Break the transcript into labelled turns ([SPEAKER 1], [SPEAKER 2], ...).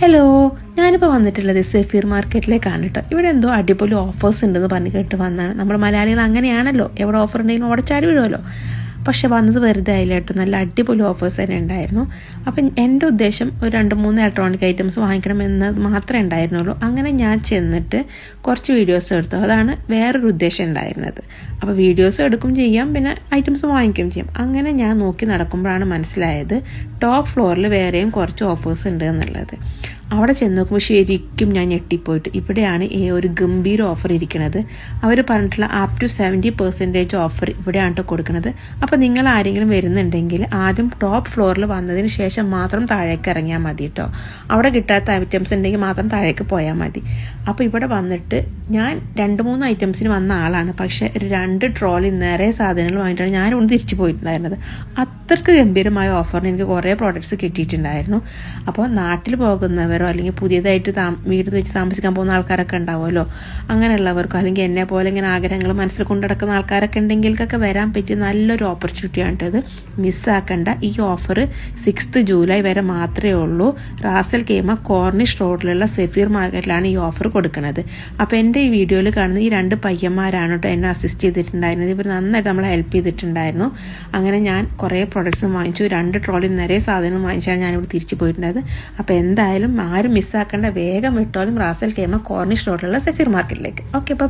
[SPEAKER 1] Hello ഞാനിപ്പോൾ വന്നിട്ടുള്ളത് സെഫീർ മാർക്കറ്റിലേക്കാണ് കേട്ടോ ഇവിടെ എന്തോ അടിപൊളി ഓഫേഴ്സ് ഉണ്ടെന്ന് പറഞ്ഞ് കേട്ട് വന്നാണ്. നമ്മൾ മലയാളികൾ അങ്ങനെയാണല്ലോ. എവിടെ ഓഫർ ഉണ്ടെങ്കിലും ഓടച്ചാടി വീഴുമല്ലോ പക്ഷെ വന്നത് വെറുതെ ആയില്ല കേട്ടോ. നല്ല അടിപൊളി ഓഫേഴ്സ് തന്നെ ഉണ്ടായിരുന്നു. അപ്പം എന്റെ ഉദ്ദേശം ഒരു രണ്ട് മൂന്ന് ഇലക്ട്രോണിക് ഐറ്റംസ് വാങ്ങിക്കണം എന്ന് മാത്രമേ ഉണ്ടായിരുന്നുള്ളൂ. അങ്ങനെ ഞാൻ ചെന്നിട്ട് കുറച്ച് വീഡിയോസ് എടുത്തു. അതാണ് വേറൊരു ഉദ്ദേശം ഉണ്ടായിരുന്നത്. അപ്പോൾ വീഡിയോസ് എടുക്കും ചെയ്യാം പിന്നെ ഐറ്റംസ് വാങ്ങിക്കുകയും ചെയ്യാം. അങ്ങനെ ഞാൻ നോക്കി നടക്കുമ്പോഴാണ് മനസ്സിലായത് ടോപ്പ് ഫ്ലോറിൽ വേറെയും കുറച്ച് ഓഫേഴ്സ് ഉണ്ട് എന്നുള്ളത്. അവിടെ ചെന്ന് നോക്കുമ്പോൾ ശരിക്കും ഞാൻ ഞെട്ടിപ്പോയിട്ട്. ഇവിടെയാണ് ഈ ഒരു ഗംഭീര ഓഫർ ഇരിക്കുന്നത് അവർ പറഞ്ഞിട്ടുള്ള up to seventy percentage offer ഇവിടെയാണ് കേട്ടോ കൊടുക്കുന്നത് അപ്പോൾ നിങ്ങൾ ആരെങ്കിലും വരുന്നുണ്ടെങ്കിൽ ആദ്യം ടോപ്പ് ഫ്ലോറിൽ വന്നതിന് ശേഷം മാത്രം താഴേക്ക് ഇറങ്ങിയാൽ മതി കേട്ടോ അവിടെ കിട്ടാത്ത ഐറ്റംസ് ഉണ്ടെങ്കിൽ മാത്രം താഴേക്ക് പോയാൽ മതി. അപ്പോൾ ഇവിടെ വന്നിട്ട് ഞാൻ രണ്ട് മൂന്ന് ഐറ്റംസിന് വന്ന ആളാണ്. പക്ഷേ ഒരു രണ്ട് ട്രോളിൽ നിറയെ സാധനങ്ങൾ വാങ്ങിയിട്ടാണ് ഞാൻ ഒന്ന് തിരിച്ചു പോയിട്ടുണ്ടായിരുന്നത്. അത്രയ്ക്ക് ഗംഭീരമായ ഓഫറിന് എനിക്ക് കുറേ പ്രോഡക്റ്റ്സ് കിട്ടിയിട്ടുണ്ടായിരുന്നു. അപ്പോൾ നാട്ടിൽ പോകുന്നവരോ അല്ലെങ്കിൽ പുതിയതായിട്ട് താ വീട് വെച്ച് താമസിക്കാൻ പോകുന്ന ആൾക്കാരൊക്കെ ഉണ്ടാവുമല്ലോ. അങ്ങനെയുള്ളവർക്കോ അല്ലെങ്കിൽ എന്നെ പോലെ ഇങ്ങനെ ആഗ്രഹങ്ങൾ മനസ്സിൽ കൊണ്ടു നടക്കുന്ന ആൾക്കാരൊക്കെ ഉണ്ടെങ്കിൽക്കൊക്കെ വരാൻ പറ്റിയ നല്ലൊരു ഓപ്പർച്യൂണിറ്റിയാണ് ഇത്. മിസ്സാക്കേണ്ട ഈ ഓഫർ സിക്സ്ത് ജൂലൈ വരെ മാത്രമേ ഉള്ളൂ. റാസൽ കേമ കോർണിഷ് റോഡിലുള്ള സെഫീർ മാർക്കറ്റിലാണ് ഈ ഓഫർ കൊടുക്കുന്നത്. അപ്പോൾ എന്റെ ഈ വീഡിയോയിൽ കാണുന്ന ഈ രണ്ട് പയ്യന്മാരാണ് കേട്ടോ എന്നെ അസിസ്റ്റ് ചെയ്തിട്ടുണ്ടായിരുന്നത്. ഇവർ നന്നായിട്ട് നമ്മളെ ഹെൽപ്പ് ചെയ്തിട്ടുണ്ടായിരുന്നു. അങ്ങനെ ഞാൻ കുറേ പ്രൊഡക്ട്സും വാങ്ങിച്ചു. രണ്ട് ട്രോളിൽ നിറയെ സാധനം വാങ്ങിച്ചാണ് ഞാനിവിടെ തിരിച്ചു പോയിട്ടുണ്ടായത്. അപ്പോൾ എന്തായാലും ആരും മിസ്സാക്കേണ്ട വേഗം വിട്ടോലും റാസൽ കേമ കോർണിഷ് റോഡിലുള്ള സഫീർ മാർക്കറ്റിലേക്ക് ഓക്കെ ബൈ